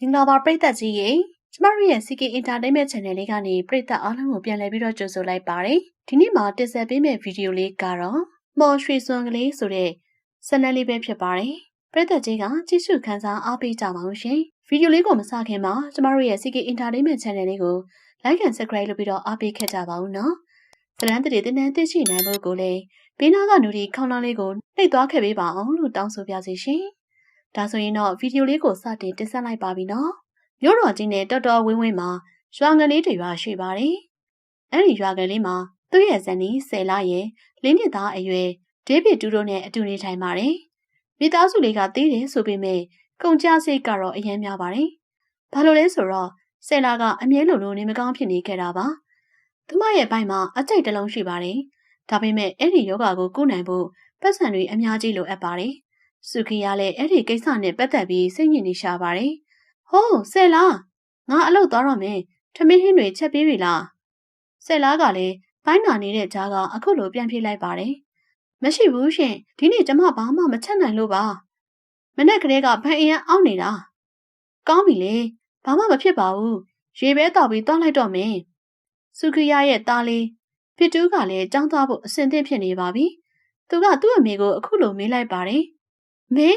မင်္ဂလာပါပရိသတ်ကြီးရေကျမတို့ရဲ့ CK Entertainment Channel လေးကနေပရိသတ်အားလုံးကိုပြန်လည်ပြီးတော့ကြိုဆိုလိုက်ပါတယ်ဒီနေ့မှာတင်ဆက်ပေးမယ့်ဗီဒီယိုလေးကတော့မော်ရွှေစွန်ကလေးဆိုတဲ့ဆန်နယ်လေးပဲဖြစ်ပါတယ်ပရိသတ်ကြီးကကြည့်ရှုခန်းစားအားပေးကြပါဦးရှင်ဗီဒီယိုလေးကိုမစခင်မှာကျမတို့ရဲ့ CK Entertainment Channel လေးကို Like and Subscribe လုပ်ပြီးတော့အားပေးခဲ့ကြပါဦးနော်သရန်တရီတင်တန်းသိရှိနိုင်ဖို့ကိုလည်းဘေးနားကနူဒီခေါင်းလောင်းလေးကိုနှိပ်သွားခဲ့ပေးပါအောင်လို့တောင်းဆိုပါစီရှင် ဒါဆိုရင်တော့ဗီဒီယိုလေးကိုစတင်တင်ဆက်လိုက်ပါပြီနော်မြို့တော်ကြီးနဲ့တော်တော်ဝင်းဝင်းမှာရွာငလေးတွေရွာရှိပါတယ်အဲ့ဒီရွာကလေးမှာသူ့ရဲ့ဇနီးဆယ်လရဲ့လင်းနှစ်သားအရွယ်ဒေးဗစ်တူတို့နဲ့အတူနေထိုင်ပါတယ်မိသားစုလေးကသေးတယ်ဆိုပေမဲ့ကုန်ကြစိတ်ကတော့အရင်များပါတယ်ဘာလို့လဲဆိုတော့ဆယ်လာကအမြဲလိုလိုနေမကောင်းဖြစ်နေခဲ့တာပါသူမရဲ့ဘိုင်းမှာအကြိတ်တလုံးရှိပါတယ်ဒါပေမဲ့အဲ့ဒီယောဂါကိုကုနိုင်ဖို့ပတ်စံတွေအများကြီးလိုအပ်ပါတယ် စုခီယာလည်းအဲ့ဒီကိစ္စနဲ့ပတ်သက်ပြီးစိတ်ညစ်နေရှာပါတယ်။ဟိုးဆယ်လားငါအလုပ်သွားတော့မယ်။ထမင်းဟင်းတွေချက်ပေးပြီလား။ဆယ်လားကလည်းဘိုင်းနာနေတဲ့ကြားကအခုလိုပြန်ပြေးလိုက်ပါတယ်။မရှိဘူးရှင်ဒီနေ့ကျမဘာမှမချက်နိုင်လို့ပါ။မနေ့ကလေးကဖန်အင်အောင်းနေတာ။ကောင်းပြီလေဘာမှမဖြစ်ပါဘူး။ရေပဲတောက်ပြီးသွားလိုက်တော့မယ်။စုခီယာရဲ့သားလေးဖြစ်တူးကလည်းကြောင်းသွားဖို့အဆင်သင့်ဖြစ်နေပါပြီ။သူကသူ့အမေကိုအခုလိုမေးလိုက်ပါတယ်။ မေ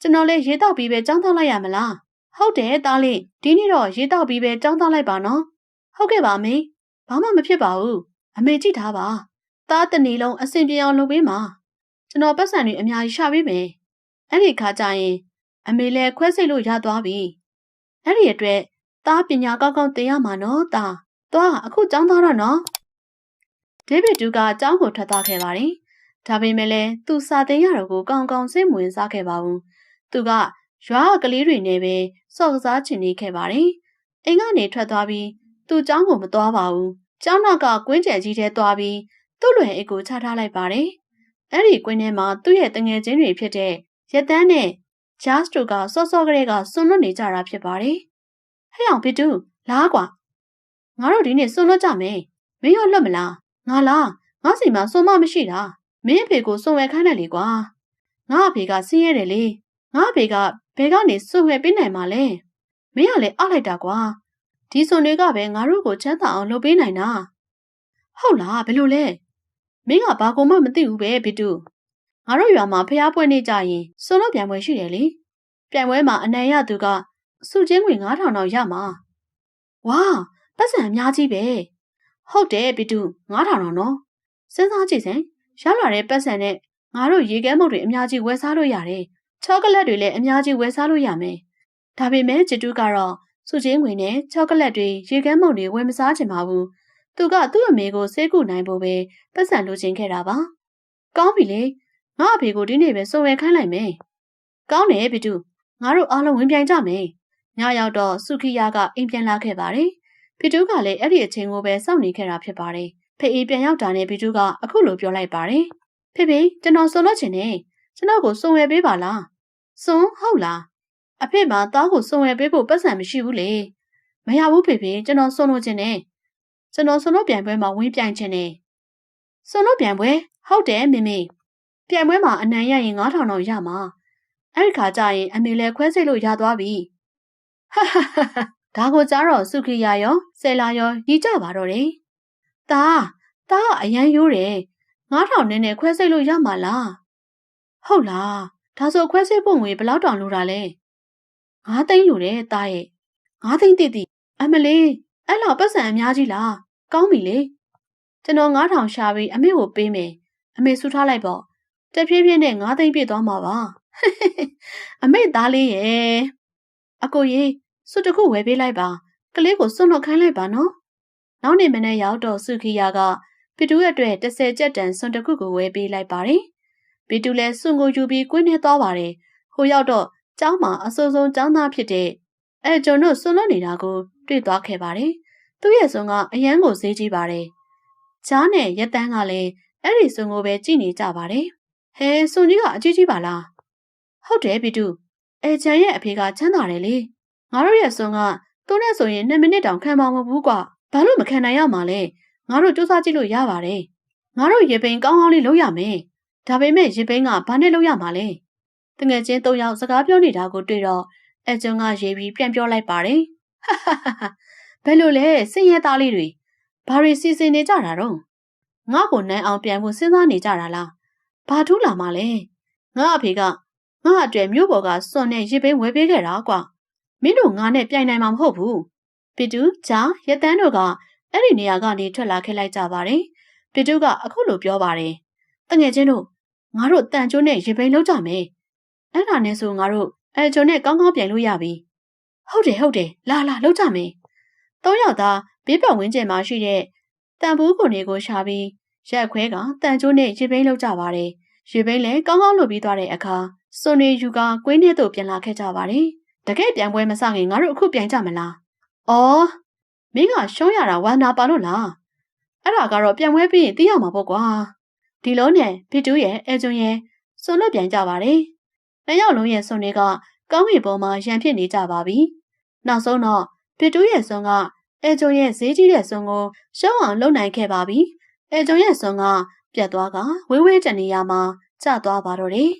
ကျွန်တော်လည်းရေတောက်ပြီးပဲကြောင်းသွားလိုက်ရမလား။ဟုတ်တယ်သားလေးဒီနေ့တော့ရေတောက်ပြီးပဲကြောင်းသွားလိုက်ပါနော်။ဟုတ်ကဲ့ပါမေ။ဘာမှမဖြစ်ပါဘူး။အမေကြည့်ထားပါ။သားတနေလုံးအဆင်ပြေအောင်လုပ်ပေးပါ။ကျွန်တော်ပတ်စံတွေအများကြီးရှာပေးမယ်။အဲ့ဒီခါကျရင် အမေလည်းခွဲစိတ်လို့ရသွားပြီ။အဲ့ဒီအတွက်သားပညာကောင်းကောင်းသင်ရမှာနော်သား။သွားအခုကြောင်းသွားတော့နော်။ဒေးဗစ်တူကအကြောင်းကိုထွက်သွားခဲ့ပါတယ်။ ဒါပေမဲ့လည်းသူစာသင်ရတော့ကိုကောင်းကောင်းစိတ်ဝင်စားခဲ့ပါဘူး။သူကရွာကလေးတွေနဲ့ပဲစော့ကစားချင်နေခဲ့ပါတယ်။အိမ်ကနေထွက်သွားပြီးသူ့ကျောင်းကိုမသွားပါဘူး။ကျောင်းနောက်ကကွင်းကျယ်ကြီးထဲသွားပြီးသူ့လွယ်အိတ်ကိုချထားလိုက်ပါတယ်။အဲ့ဒီကွင်းထဲမှာသူ့ရဲ့တငယ်ချင်းတွေဖြစ်တဲ့ရက်တန်းနဲ့ဂျတ်စတိုကစော့စော့ကလေးကစွန့်လွတ်နေကြတာဖြစ်ပါတယ်။ဟဲ့အောင်ဘီတူလားကွာ။ငါတို့ဒီနေ့စွန့်လွတ်ကြမယ်။မင်းရောလွတ်မလား။ငါလား။ငါစီမှာစွန့်မမရှိတာ။ မင်းအဖေကိုစွန့်ဝဲခိုင်းတယ်လေကွာ။ငါအဖေကဆင်းရဲတယ်လေ။ငါအဖေကဘယ်ကနေစွန့်ဝဲပေးနိုင်မှာလဲ။မင်းကလည်းအလိုက်တာကွာ။ဒီစွန်တွေကပဲငါတို့ကိုချမ်းသာအောင်လုပ်ပေးနိုင်တာ။ဟုတ်လားဘယ်လိုလဲ။မင်းကဘာကုန်မှမသိဘူးပဲဘီတူ။ငါတို့ရွာမှာဖျားပွဲနေကြရင်စွန်လို့ပြန်ပွဲရှိတယ်လေ။ပြန်ပွဲမှာအနံရသူကစုချင်းငွေ9000တောင်ရမှာ။ဝါပတ်စံအများကြီးပဲ။ဟုတ်တယ်ဘီတူ9000တောင်နော်။စဉ်းစားကြည့်စမ်း ရလာတဲ့ပတ်စံနဲ့ငါတို့ရေခဲမုတ်တွေအများကြီးဝယ်စားလို့ရတယ်။ချောကလက်တွေလည်းအများကြီးဝယ်စားလို့ရမယ်။ဒါပေမဲ့ချစ်တူးကတော့စုချင်းငွေနဲ့ချောကလက်တွေရေခဲမုတ်တွေဝယ်မစားချင်ပါဘူး။သူကသူ့အမေကိုစေးကူနိုင်ဖို့ပဲပတ်စံလိုချင်ခဲ့တာပါ။ကောင်းပြီလေ။ငါအဖေကိုဒီနေ့ပဲစုံဝယ်ခိုင်းလိုက်မယ်။ကောင်းတယ်ဘီတူငါတို့အားလုံးဝင်ပြိုင်ကြမယ်။ညရောက်တော့စုခိယာကအိမ်ပြန်လာခဲ့ပါတယ်။ဘီတူကလည်းအဲ့ဒီအချိန်ကိုပဲစောင့်နေခဲ့တာဖြစ်ပါတယ်။ ဖေအေးပြန်ရောက်တာနဲ့ဘီတူကအခုလိုပြောလိုက်ပါတယ်။ဖေဖေကျွန်တော်ဆိုလို့ချင်တယ်။ကျွန်တော်ကိုစုံဝယ်ပေးပါလား။စွန်းဟုတ်လား။အဖေမှာသားကိုစုံဝယ်ပေးဖို့ပတ်စံမရှိဘူးလေ။မရဘူးဖေဖေကျွန်တော်စုံလို့ချင်တယ်။ကျွန်တော်စုံလို့ပြန်ပွဲမှာဝင်ပြိုင်ချင်တယ်။စုံလို့ပြန်ပွဲဟုတ်တယ်မေမေ။ပြန်ပွဲမှာအနံရရင်9000တော့ရမှာ။အဲ့ဒီခါကျရင်အမေလည်းခွဲစိတ်လို့ရသွားပြီ။ဟာဟာဟာဒါကိုကြားတော့စုခိယာရောဆယ်လာရောညီကြပါတော့တယ်။ ။သား၊သားအရန်ရိုးတယ်။9000နည်းနည်းခွဲစိတ်လို့ရမှာလား။ဟုတ်လား။ဒါဆိုခွဲစိတ်ဖို့ငွေဘယ်လောက်တောင်လိုတာလဲ။9သိန်းလိုတယ်သားရဲ့။9သိန်းတိတိအမလေးအဲ့လောက်ပတ်စံအများကြီးလား။ကောင်းပြီလေ။ကျွန်တော်9000ရှာပြီးအမေကိုပေးမယ်။အမေဆူထားလိုက်ပေါ့။တဖြည်းဖြည်းနဲ့9သိန်းပြည့်သွားမှာပါ။အမေသားလေးရဲ့။အကိုကြီးစွတ်တခုဝယ်ပေးလိုက်ပါ။ကလေးကိုစွန့်လွတ်ခိုင်းလိုက်ပါနော်။ နောက်နေ့မနေ့ရောက်တော့စုခီယာကပီတူရဲ့အတွက်30ကျက်တန်စွန့်တစ်ခုကိုဝယ်ပေးလိုက်ပါတယ်ပီတူလည်းစွန့်ကိုယူပြီးကွင်းထဲသွားပါတယ်ဟိုရောက်တော့ကျောင်းမှာအဆိုးဆုံးကျောင်းသားဖြစ်တဲ့အဲကျွန်တို့စွန့်လွတ်နေတာကိုတွေ့သွားခဲ့ပါတယ်သူ့ရဲ့စွန့်ကအရန်ကိုဈေးကြီးပါတယ်ဂျားနဲ့ရက်တန်းကလည်းအဲ့ဒီစွန့်ကိုပဲကြည့်နေကြပါတယ်ဟဲစွန့်ကြီးကအကြီးကြီးပါလားဟုတ်တယ်ပီတူအဲချန်ရဲ့အဖေကချမ်းသာတယ်လေငါတို့ရဲ့စွန်းကသူ့နဲ့ဆိုရင်2မိနစ်တောင်ခံမှာမဟုတ်ဘူးကွာ ဘာလို့မခံနိုင်ရမှာလဲငါတို့စူးစမ်းကြည့်လို့ရပါတယ်ငါတို့ရေပိန်ကောင်းကောင်းလေးလုပ်ရမယ်ဒါပေမဲ့ရေပိန်ကဘာနဲ့လုပ်ရမှာလဲတငယ်ချင်း၃ယောက်စကားပြောနေတာကိုတွေ့တော့အဲကျွန်းကရေးပြီးပြန်ပြောလိုက်ပါတယ်ဟာဟာဟာဘယ်လိုလဲစင်ရဲသားလေးတွေဘာတွေစီစဉ်နေကြတာတော့ငါ့ကိုနိုင်အောင်ပြန်ဖို့စဉ်းစားနေကြတာလားဘာထူးလာမှလဲငါအဖေကငါအတွက်မြို့ပေါ်ကစွန်နဲ့ရေပင်းဝယ်ပေးခဲ့တာကွာမင်းတို့ငါနဲ့ပြိုင်နိုင်မှာမဟုတ်ဘူး ပီတူဂျာရတန်းတို့ကအဲ့ဒီနေရာကနေထွက်လာခဲ့လိုက်ကြပါတယ်ပီတူကအခုလိုပြောပါတယ်တငယ်ချင်းတို့ငါတို့တန်ကျိုးနဲ့ရေပင်းလောက်ကြမယ်အဲ့ဒါနဲ့ဆိုငါတို့အဲကျုံနဲ့ကောင်းကောင်းပြိုင်လို့ရပြီဟုတ်တယ်ဟုတ်တယ်လာလာလောက်ကြမယ်သုံးယောက်သားဘေးပတ်ဝန်းကျင်မှာရှိတဲ့တန်ဘူးကိုနေကိုရှာပြီးရက်ခွဲကတန်ကျိုးနဲ့ရေပင်းလောက်ကြပါတယ်ရေပင်းလည်းကောင်းကောင်းလုပ်ပြီးသွားတဲ့အခါစွန်နေယူကကွင်းထဲသို့ပြန်လာခဲ့ကြပါတယ်တကယ်ပြန်ပွဲမစခင်ငါတို့အခုပြန်ကြမလား အော်မင်းကရှုံးရတာဝမ်းနာပါလို့လားအဲ့ဒါကတော့ပြန်ပွဲပြီးရင်သိရမှာပေါ့ကွာဒီလုံးနဲ့ဖီတူးရဲ့အဲကျွန်းရဲ့စွန်လို့ပြန်ကြပါတယ်နှစ်ယောက်လုံးရဲ့စွန်တွေကကောင်းကင်ပေါ်မှာရံဖြစ်နေကြပါပြီနောက်ဆုံးတော့ဖီတူးရဲ့စွန်ကအဲကျွန်းရဲ့ဈေးကြီးတဲ့စွန်ကိုရှုံးအောင်လုပ်နိုင်ခဲ့ပါပြီအဲကျွန်းရဲ့စွန်ကပြတ်သွားကဝေးဝေးတနေရာမှာကျသွားပါတော့တယ်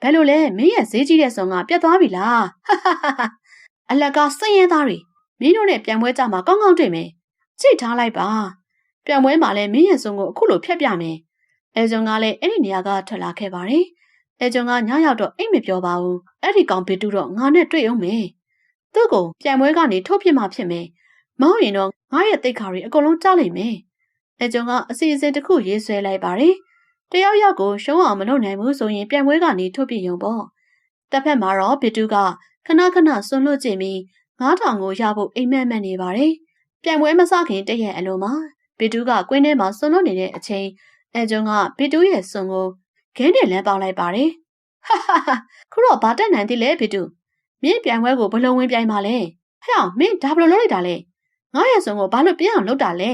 ဘယ်လိုလဲမင်းရဲ့ဈေးကြီးတဲ့စွန်ကပြတ်သွားပြီလား အလက်ကစိတ်ရင်းသားတွေမင်းတို့နဲ့ပြန်ပွဲကြမှာကောင်းကောင်းတွေ့မယ်ကြည့်ထားလိုက်ပါပြန်ပွဲမှာလည်းမင်းရဲ့စွန်ကိုအခုလိုဖျက်ပြမယ်အဲဂျွန်ကလည်းအဲ့ဒီနေရာကထွက်လာခဲ့ပါတယ်အဲဂျွန်ကညရောက်တော့အိတ်မပြောပါဘူးအဲ့ဒီကောင်ဘီတူတော့ငါနဲ့တွေ့အောင်မယ်သူ့ကိုပြန်ပွဲကနေထုတ်ပြမှဖြစ်မယ်မောင်းရင်တော့ငါရဲ့တိတ်ခါတွေအကုန်လုံးကြားလိမ့်မယ်အဲဂျွန်ကအစီအစဉ်တစ်ခုရေးဆွဲလိုက်ပါတယ်တယောက်ယောက်ကိုရှုံးအောင်မလုပ်နိုင်ဘူးဆိုရင်ပြန်ပွဲကနေထုတ်ပြရုံပေါ့တစ်ဖက်မှာတော့ဘီတူက ခဏခဏဆွန့်လွတ်ကြည့်ပြီး9000ကိုရဖို့အိမ်မက်မက်နေပါတယ်ပြန်ပွဲမစခင်တည့်ရဲ့အလိုမှာဘီတူကကွင်းထဲမှာဆွန့်လွတ်နေတဲ့အချိန်အဲဂျွန်ကဘီတူရဲ့ဆွန်ကိုခင်းနဲ့လမ်းပေါက်လိုက်ပါတယ်ဟာဟာဟာခုတော့ဘာတက်နိုင်သေးလဲဘီတူမင်းပြန်ပွဲကိုဘလုံးဝင်ပြိုင်ပါလဲဟဲ့အောင်မင်းဒါဘလို့လုပ်လိုက်တာလဲငါရဲ့ဆွန်ကိုဘာလို့ပြအောင်လုပ်တာလဲ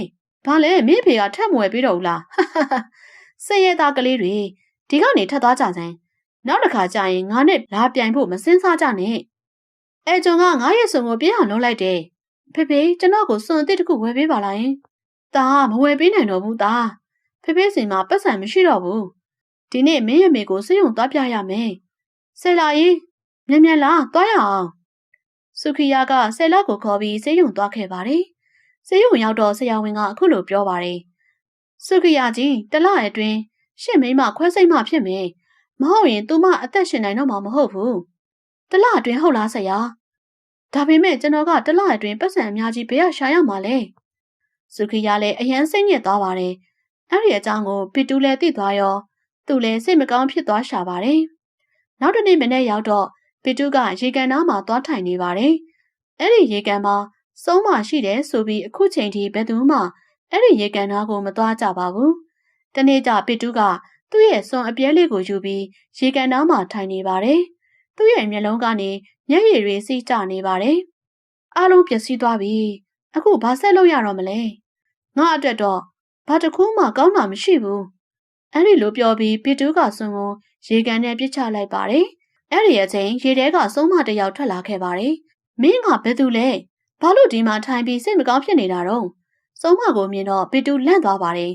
ဘာလဲမင်းဖေကထက်မွယ်ပြီးတော့ဘူးလားဟာဟာဟာစရဲသားကလေးတွေဒီကနေထပ်သွားကြစမ်းနောက်တစ်ခါကျရင်ငါနဲ့လာပြိုင်ဖို့မစင်းစားကြနဲ့ အဲဂျွန်ကငါရဲ့ဆွန်ကိုပြအောင်လုပ်လိုက်တယ်ဖေဖေကျွန်တော်ကိုဆွန်အစ်တစ်ခုဝယ်ပေးပါလားယင်ဒါမဝယ်ပေးနိုင်တော့ဘူးသားဖေဖေစီမှာပတ်စံမရှိတော့ဘူးဒီနေ့မင်းရဲ့မေကိုစိတ်ုံသွားပြရမယ်ဆယ်လာကြီးမြန်မြန်လာသွားရအောင်စုခီယာကဆယ်လာကိုခေါ်ပြီးစိတ်ုံသွားခဲ့ပါတယ်စိတ်ုံရောက်တော့ဆရာဝန်ကအခုလိုပြောပါတယ်စုခီယာကြီးတလအတွင်းရှင့်မိမခွဲစိတ်မှဖြစ်မယ်မဟုတ်ရင်သူမအသက်ရှင်နိုင်တော့မှာမဟုတ်ဘူး တလအတွင်းဟုတ်လားဆရာဒါပေမဲ့ကျွန်တော်ကတလအတွင်းပတ်စံအများကြီးဘယ်ရရှာရမှာလဲစုခီယာလည်းအယမ်းစိတ်ညစ်သွားပါတယ်အဲ့ဒီအကြောင်းကိုပီတူလည်းသိသွားရောသူလည်းစိတ်မကောင်းဖြစ်သွားရှာပါတယ်။နောက်တစ်နေ့မနေ့ရောက်တော့ပီတူကရေကန်နားမှာသွားထိုင်နေပါတယ်။အဲ့ဒီရေကန်မှာစုံးမရှိတယ်ဆိုပြီးအခုချိန်ထိဘယ်သူမှအဲ့ဒီရေကန်နားကိုမသွားကြပါဘူး။တနေ့ကျပီတူကသူ့ရဲ့စွန်အပြဲလေးကိုယူပြီးရေကန်နားမှာထိုင်နေပါတယ်။ သူ့ရဲ့မျက်လုံးကနေမျက်ရည်တွေစီးကျနေပါတယ်။အားလုံးပျက်စီးသွားပြီ။အခုဘာဆက်လုပ်ရတော့မလဲ။ငါအတွက်တော့ဘာတစ်ခုမှကောင်းတာမရှိဘူးအဲ့ဒီလိုပြောပြီးပီတူးကဆွန်ကိုရေကန်နဲ့ပြစ်ချလိုက်ပါတယ်အဲ့ဒီအချိန်ရေထဲကဆုံးမတယောက်ထွက်လာခဲ့ပါတယ်မင်းကဘယ်သူလဲဘာလို့ဒီမှာထိုင်ပြီးစိတ်မကောင်းဖြစ်နေတာတော့ဆုံးမကိုမြင်တော့ပီတူးလန့်သွားပါတယ်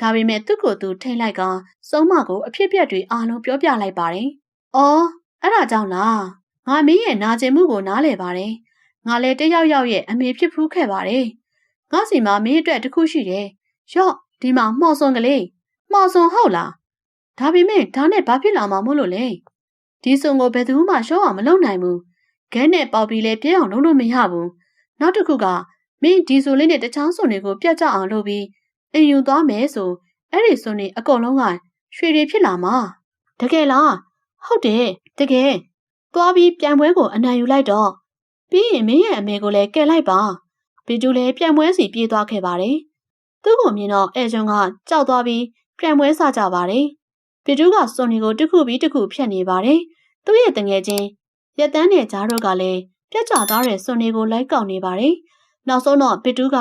ဒါပေမဲ့သူ့ကိုယ်သူထိန်လိုက်ကဆုံးမကိုအဖြစ်ပြက်တွေအားလုံးပြောပြလိုက်ပါတယ်အော် အဲ့ဒါကြောင့်လားငါမင်းရဲ့နာကျင်မှုကိုနားလည်ပါတယ်ငါလည်းတယောက်ယောက်ရဲ့အမေဖြစ်ဖူးခဲ့ပါတယ်ငါစီမှာမင်းအတွက်တခုရှိတယ်ရော့ဒီမှာမှော်စွန်ကလေးမှော်စွန်ဟုတ်လားဒါပေမဲ့ဒါနဲ့ဘာဖြစ်လာမှာမို့လို့လဲဒီစွန်ကိုဘယ်သူမှရှော့အောင်မလုပ်နိုင်ဘူးခဲနဲ့ပေါက်ပြီးလဲပြဲအောင်လုပ်လို့မရဘူးနောက်တစ်ခုကမင်းဒီဆိုလေးနဲ့တချောင်းစွန်တွေကိုပြတ်ကြအောင်လုပ်ပြီးအင်ယူသွားမယ်ဆိုအဲ့ဒီစွန်တွေအကုန်လုံးကရွှေတွေဖြစ်လာမှာတကယ်လားဟုတ်တယ် တကယ်သွားပြီးပြန်ပွဲကိုအနံယူလိုက်တော့ပြီးရင်မင်းရဲ့အမေကိုလည်းကယ်လိုက်ပါပီတူလည်းပြန်ပွဲစီပြေးသွားခဲ့ပါတယ်သူ့ကိုမြင်တော့အဲဂျွန်ကကြောက်သွားပြီးပြန်ပွဲစားကြပါတယ်။ပီတူးကစွန်နီကိုတစ်ခုပြီးတစ်ခုဖြတ်နေပါတယ်။သူ့ရဲ့တငယ်ချင်းရက်တန်းနဲ့ဂျားတို့ကလည်းပြက်ကျသွားတဲ့စွန်နီကိုလိုက်ကောက်နေပါတယ်။နောက်ဆုံးတော့ပီတူးက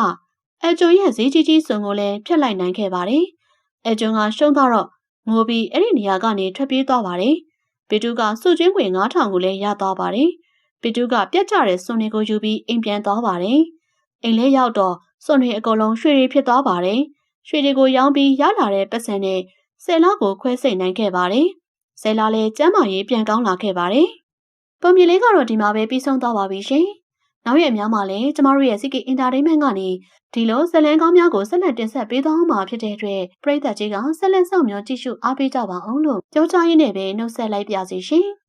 အဲဂျွန်ရဲ့ဈေးကြီးကြီးစွန်ကိုလည်းဖြတ်လိုက်နိုင်ခဲ့ပါတယ်။အဲဂျွန်ကရှုံးသွားတော့ငိုပြီးအဲ့ဒီနေရာကနေထွက်ပြေးသွားပါတယ်။ ပီတူးကစုချင်းခွေ9000ကိုလည်းရသွားပါတယ်။ပီတူးကပြက်ကျတဲ့စွန်နီကိုယူပြီးအိမ်ပြန်သွားပါတယ်။အိမ်လေးရောက်တော့စွန်တွေအကုန်လုံးရွှေတွေဖြစ်သွားပါတယ်။ရွှေတွေကိုရောင်းပြီးရလာတဲ့ပတ်စံနဲ့ဆယ်လကိုခွဲစိတ်နိုင်ခဲ့ပါတယ်။ဆယ်လလည်းကျမ်းမာရေးပြန်ကောင်းလာခဲ့ပါတယ်။ပုံမြင်လေးကတော့ဒီမှာပဲပြီးဆုံးသွားပါပြီရှင်။ နောက်ရက်အများမှာလည်းကျမတို့ရဲ့ CK Entertainment ကနေဒီလိုဇလန်ကောင်းများကိုဆက်လက်တင်ဆက်ပေးသွားမှာဖြစ်တဲ့အတွက်ပရိသတ်ကြီးကဆက်လက်ဆောင်မျှော်ကြည့်ရှုအားပေးကြပါအောင်လို့ပြောကြားရင်းနဲ့ပဲနှုတ်ဆက်လိုက်ပါစီရှင်။